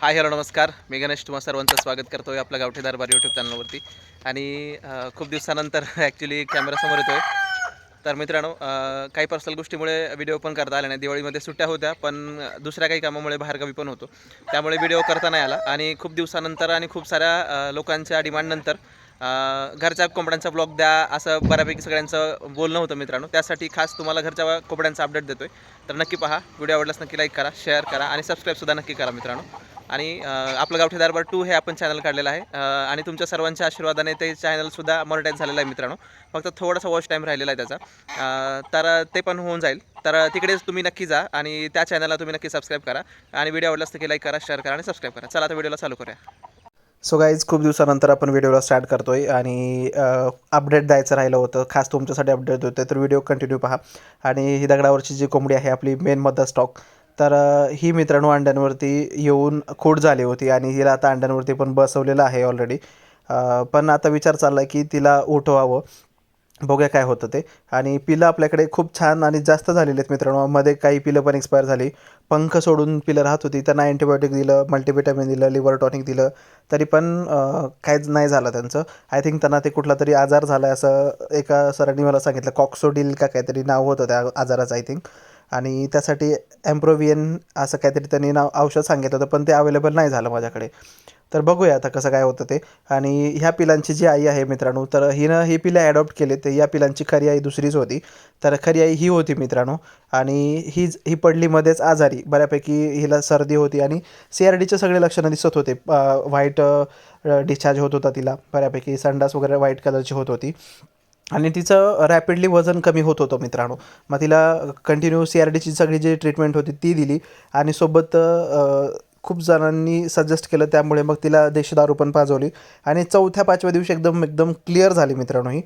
Hi hello नमस्कार. मी गणेश तुम्हा सर्वांचं स्वागत करतो आहे आपल्या गावठी दरबार यूट्यूब चॅनलवरती आणि खूप दिवसानंतर ॲक्च्युली कॅमेरासमोर येतो आहे तर मित्रांनो काही पर्सनल गोष्टीमुळे व्हिडिओ पण करता आले नाही. दिवाळीमध्ये सुट्ट्या होत्या पण दुसऱ्या काही कामामुळे बाहेरगावी पण होतो. त्यामुळे व्हिडिओ करता नाही आला. आणि खूप दिवसानंतर आणि खूप साऱ्या लोकांच्या डिमांडनंतर घरच्या कोंबड्यांचा ब्लॉग द्या असं बऱ्यापैकी सगळ्यांचं बोलणं होतं मित्रांनो. त्यासाठी खास तुम्हाला घरच्या कोंबड्यांचा अपडेट देतोय. तर नक्की पहा व्हिडिओ आवडल्यास नक्की लाईक करा शेअर करा आणि सबस्क्राईबसुद्धा नक्की करा मित्रांनो. आणि आपलं गावठी दरबार टू हे आपण चॅनल काढलेलं आहे. आणि तुमच्या सर्वांच्या आशीर्वादाने ते चॅनलसुद्धा मॉनिटाईज झालेलं आहे मित्रांनो. फक्त थोडासा वॉच टाईम राहिलेला आहे त्याचा. तर ते पण होऊन जाईल. तर तिकडेच तुम्ही नक्की जा आणि त्या चॅनलला तुम्ही नक्की सबस्क्राईब करा. आणि व्हिडिओ आवडल्यास नक्की लाईक करा शेअर करा आणि सबस्क्राईब करा. चला आता व्हिडिओला चालू करूया. सो गाईज खूप दिवसानंतर आपण व्हिडिओला स्टार्ट करतोय आणि अपडेट द्यायचं राहिलं होतं. खास तुमच्यासाठी अपडेट होतं तर व्हिडिओ कंटिन्यू पहा. आणि ही दगडावरची जी कोंबडी आहे आपली मेन मदर स्टॉक तर ही मित्रांनो अंड्यांवरती येऊन खोड झाली होती आणि हिला आता अंड्यांवरती पण बसवलेलं आहे ऑलरेडी पण आता विचार चालला आहे की तिला उठवावं. बघूया काय होतं ते. आणि पिलं आपल्याकडे खूप छान आणि जास्त झालेले आहेत मित्रांनो. मध्ये काही पिलं पण एक्सपायर झाली. पंख सोडून पिलं राहत होती. त्यांना अँटीबायोटिक दिलं मल्टीविटॅमिन दिलं लिव्हर टॉनिक दिलं. तरी पण काहीच नाही झालं त्यांचं. आय थिंक त्यांना ते कुठला तरी आजार झाला आहे असं एका सरांनी मला सांगितलं. कॉक्सोडिल का काहीतरी नाव होतं त्या आजाराचं आय थिंक आणि त्यासाठी ॲम्प्रोवियन असं काहीतरी त्यांनी नाव औषध सांगितलं होतं पण ते अवेलेबल नाही झालं माझ्याकडे. तर बघूया आता कसं काय होतं ते. आणि ह्या पिलांची जी आई आहे मित्रांनो तर हिनं ही पिलं ॲडॉप्ट केले ते या पिलांची खरी आई दुसरीच होती. तर खरी आई ही होती मित्रांनो. आणि ही ही पडली मध्येच आजारी. बऱ्यापैकी हिला सर्दी होती आणि सी आर डीचे सगळे लक्षणं दिसत होते. व्हाईट डिस्चार्ज होत होता तिला. बऱ्यापैकी संडास वगैरे व्हाईट कलरची होत होती. आणि तिचं रॅपिडली वजन कमी होत होतं मित्रांनो. मग तिला कंटिन्यू सी आर डीची सगळी जी ट्रीटमेंट होती ती दिली. आणि सोबत खूप जणांनी सजेस्ट केलं त्यामुळे मग तिला देशी दारू पण पाजवली. आणि चौथ्या पाचव्या दिवशी एकदम एकदम क्लिअर झाली मित्रांनो ही.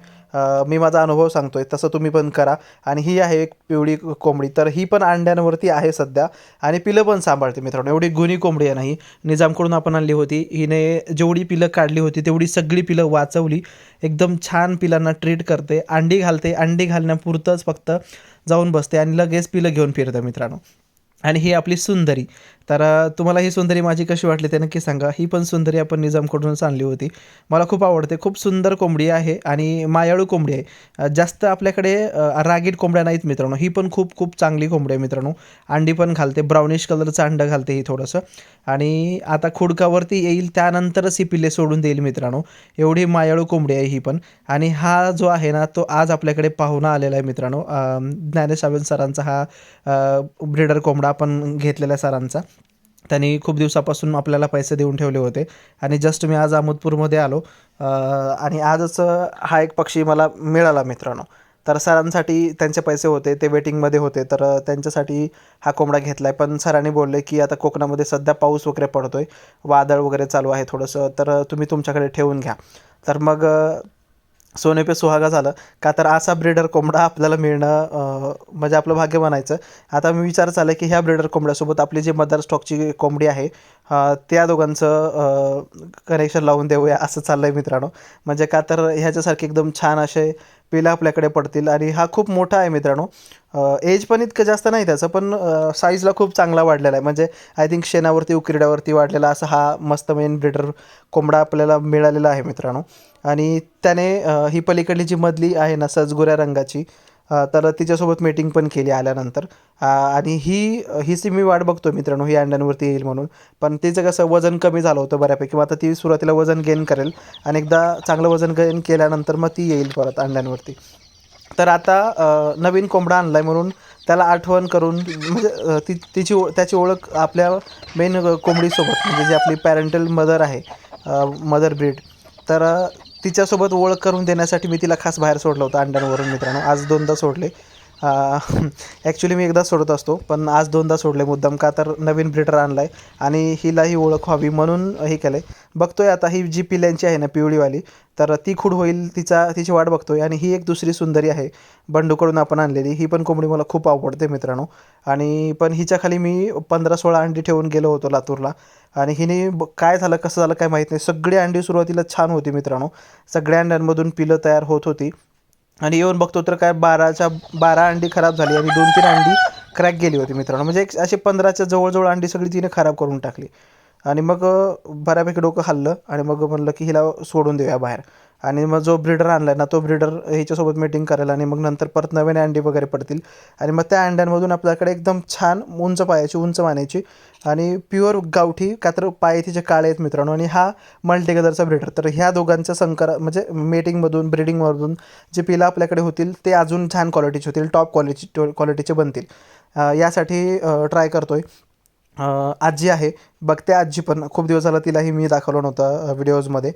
मी माझा अनुभव सांगतोय तसं तुम्ही पण करा. आणि ही आहे एक पिवळी कोंबडी. तर ही पण अंड्यांवरती आहे सध्या. आणि पिलं पण सांभाळते मित्रांनो. एवढी गुणी कोंबडी आहे नाही निजामकडून आपण आणली होती. हिने जेवढी पिलं काढली होती तेवढी सगळी पिलं वाचवली. एकदम छान पिलांना ट्रीट करते. अंडी घालते. अंडी घालण्यापुरतंच फक्त जाऊन बसते. आणि लगेच पिलं घेऊन फिरतं मित्रांनो. आणि ही आपली सुंदरी. तर तुम्हाला ही सुंदरी माझी कशी वाटली ते नक्की सांगा. ही पण सुंदरी आपण निजामकडूनच आणली होती. मला खूप आवडते. खूप सुंदर कोंबडी आहे आणि मायाळू कोंबडी आहे. जास्त आपल्याकडे रागीट कोंबड्या नाहीत मित्रांनो. ही पण खूप खूप चांगली कोंबडी आहे मित्रांनो. अंडी पण घालते. ब्राउनिश कलरचं अंडं घालते ही थोडंसं. आणि आता खुडकावरती येईल त्यानंतरच ही पिल्ले सोडून देईल मित्रांनो. एवढी मायाळू कोंबडी आहे ही पण. आणि हा जो आहे ना तो आज आपल्याकडे पाहुणा आलेला आहे मित्रांनो. ज्ञानेश सावंत सरांचा हा ब्रिडर कोंबडा. आपण घेतलेला आहे सरांचा. त्यांनी खूप दिवसापासून आपल्याला पैसे देऊन ठेवले होते. आणि जस्ट मी आज अहमदपूरमध्ये आलो. आणि आजच हा एक पक्षी मला मिळाला मित्रांनो. तर सरांसाठी त्यांचे पैसे होते ते वेटिंगमध्ये होते. तर त्यांच्यासाठी हा कोंबडा घेतला आहे पण सरांनी बोलले की आता कोकणामध्ये सध्या पाऊस वगैरे पडतो आहे वादळ वगैरे चालू आहे थोडंसं. तर तुम्ही तुमच्याकडे ठेवून घ्या. तर मग सोने पे सुहागा झालं. का तर असा ब्रिडर कोंबडा आपल्याला मिळणं म्हणजे आपलं भाग्य म्हणायचं. आता मी विचार चालला की ह्या ब्रिडर कोंबड्यासोबत आपली जी मदर स्टॉकची कोंबडी आहे त्या दोघांचं कनेक्शन लावून देऊया असं चाललं आहे मित्रांनो. म्हणजे का तर ह्याच्यासारखे एकदम छान असे पिलं आपल्याकडे पडतील आणि हा खूप मोठा आहे मित्रांनो. एज पण इतकं जास्त नाही त्याचं पण साईजला खूप चांगला वाढलेला आहे. म्हणजे आय थिंक शेणावरती उकिरड्यावरती वाढलेला असा हा मस्त मेन ब्रिडर कोंबडा आपल्याला मिळालेला आहे मित्रांनो. आणि त्याने ही पलीकडली जी मधली आहे ना सजगुऱ्या रंगाची तर तिच्यासोबत मीटिंग पण केली आल्यानंतर. आणि ही हीची मी वाट बघतो मित्रांनो ही अंड्यांवरती येईल म्हणून. पण तिचं कसं वजन कमी झालं होतं बऱ्यापैकी मग आता ती सुरुवातीला वजन गेन करेल आणि एकदा चांगलं वजन गेन केल्यानंतर मग ती येईल परत अंड्यांवरती. तर आता नवीन कोंबडा आणला आहे म्हणून त्याला आठवण करून म्हणजे ती तिची त्याची ओळख आपल्या मेन कोंबडीसोबत म्हणजे जी आपली पॅरेंटल मदर आहे मदर ब्रीड तर तिच्यासोबत ओळख करून देण्यासाठी मी तिला खास बाहेर सोडलं होतं अंड्यांवरून मित्रांनो. आज दोनदा सोडले. ॲक्च्युली मी एकदा सोडत असतो पण आज दोनदा सोडले मुद्दाम का तर नवीन ब्रिडर आणला आहे आणि हिलाही ओळख व्हावी म्हणून हे केलं आहे बघतोय आता ही जी पिल्यांची आहे ना पिवळीवाली तर ती खूड होईल तिचा तिची वाट बघतोय आणि ही एक दुसरी सुंदरी आहे बंडूकडून आपण आणलेली. ही पण कोंबडी मला खूप आवडते मित्रांनो. आणि पण हिच्याखाली मी पंधरा सोळा अंडी ठेवून गेलो होतो लातूरला. आणि हिने ब- काय झालं कसं झालं काय माहीत नाही. सगळी अंडी सुरुवातीला छान होती मित्रांनो. सगळ्या अंड्यांमधून पिलं तयार होत होती. आणि येऊन बघतो तर काय बाराच्या बारा अंडी खराब झाली आणि दोन तीन अंडी क्रॅक गेली होती मित्रांनो. म्हणजे एक असे पंधराच्या जवळजवळ अंडी सगळी तिने खराब करून टाकली. आणि मग बऱ्यापैकी डोकं हल्लं आणि मग म्हणलं की हिला सोडून देऊया बाहेर. आणि मग जो ब्रीडर आणला ना तो ब्रीडर ह्याच्यासोबत मीटिंग करायला आणि मग नंतर परत नवीन अंडी वगैरे पडतील. आणि मग त्या अंड्यांमधून आपल्याकडे एकदम छान उंच पायाची उंच मानायची आणि प्युअर गावठी का तर पाय तिचे काळे आहेत मित्रांनो आणि हा मल्टी कलरचा ब्रीडर तर ह्या दोघांचं संकर म्हणजे मेटिंगमधून ब्रीडिंगमधून जे पिलं आपल्याकडे होतील ते अजून छान क्वालिटीचे होतील टॉप क्वालिटी क्वालिटीचे बनतील. यासाठी ट्राय करतोय. आहे आजी आहे. बघते आजी पण खूप दिवस झाला तिलाही मी दाखवलं नव्हतं व्हिडिओजमध्ये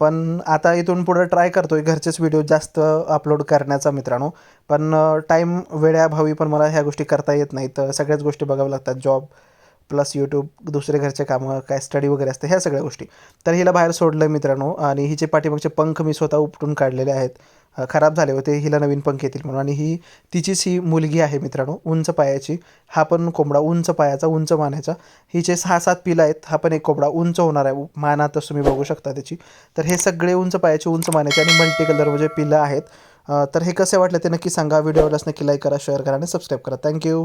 पण आता इथून पुढं ट्राय करतो आहे घरचेच व्हिडिओ जास्त अपलोड करण्याचा मित्रांनो. पण टाईम वेळ्याभावी पण मला ह्या गोष्टी करता येत नाही तर सगळ्याच गोष्टी बघाव्या लागतात. जॉब प्लस यूट्यूब दुसरे घरचे कामं काय स्टडी वगैरे असते ह्या सगळ्या गोष्टी. तर हिला बाहेर सोडलं मित्रांनो. आणि हिचे पाठीमागचे पंख मी स्वतः उपटून काढलेले आहेत. खराब झाले होते. हिला नवीन पंख येतील म्हणून. आणि ही तिचीच ही मुलगी आहे मित्रांनो उंच पायाची. हा पण कोंबडा उंच पायाचा उंच मानाचा. हिचे सहा सात पिलं आहेत. हा पण एक कोंबडा उंच होणार आहे. मानातच तुम्ही बघू शकता त्याची. तर हे सगळे उंच पायाचे उंच मानाचे आणि मल्टी कलर म्हणजे पिलं आहेत. तर हे कसे वाटले ते नक्की सांगा. व्हिडिओलाच नक्की लाईक करा शेअर करा आणि सबस्क्राईब करा. थँक्यू